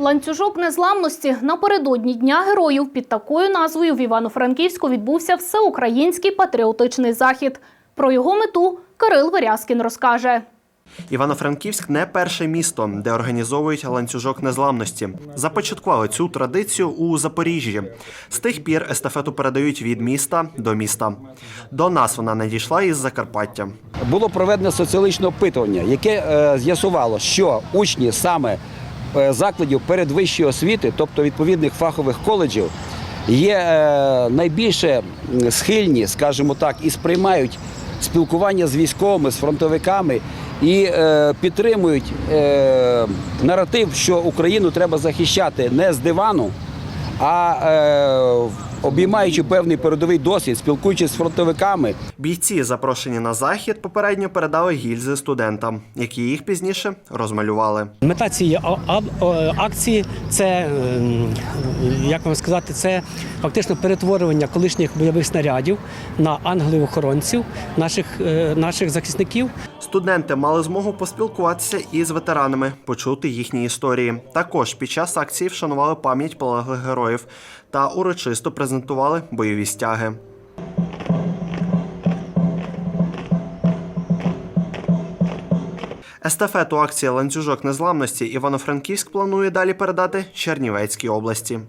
Ланцюжок незламності напередодні Дня героїв під такою назвою в Івано-Франківську відбувся всеукраїнський патріотичний захід. Про його мету Кирил Верязкін розкаже. Івано-Франківськ не перше місто, де організовують ланцюжок незламності. Започаткували цю традицію у Запоріжжі. З тих пір естафету передають від міста до міста. До нас вона надійшла із Закарпаття. було проведено соціологічне опитування, яке е, з'ясувало, що учні саме закладів передвищої освіти, тобто відповідних фахових коледжів, є е, найбільше схильні, скажімо так, і сприймають спілкування з військовими, з фронтовиками і е, підтримують е, наратив, що Україну треба захищати не з дивану, а е, обіймаючи певний передовий досвід, спілкуючись з фронтовиками, Бійці, запрошені на захід, попередньо передали гільзи студентам, які їх пізніше розмалювали. Мета цієї акції це ем, як вам сказати, це фактично перетворювання колишніх бойових снарядів на ангелів-охоронців наших, е, наших захисників. Студенти мали змогу поспілкуватися із ветеранами, почути їхні історії. Також під час акції вшанували пам'ять полеглих героїв та урочисто презентували бойові стяги. Естафету акції ланцюжок незламності Івано-Франківськ планує далі передати Чернівецькій області.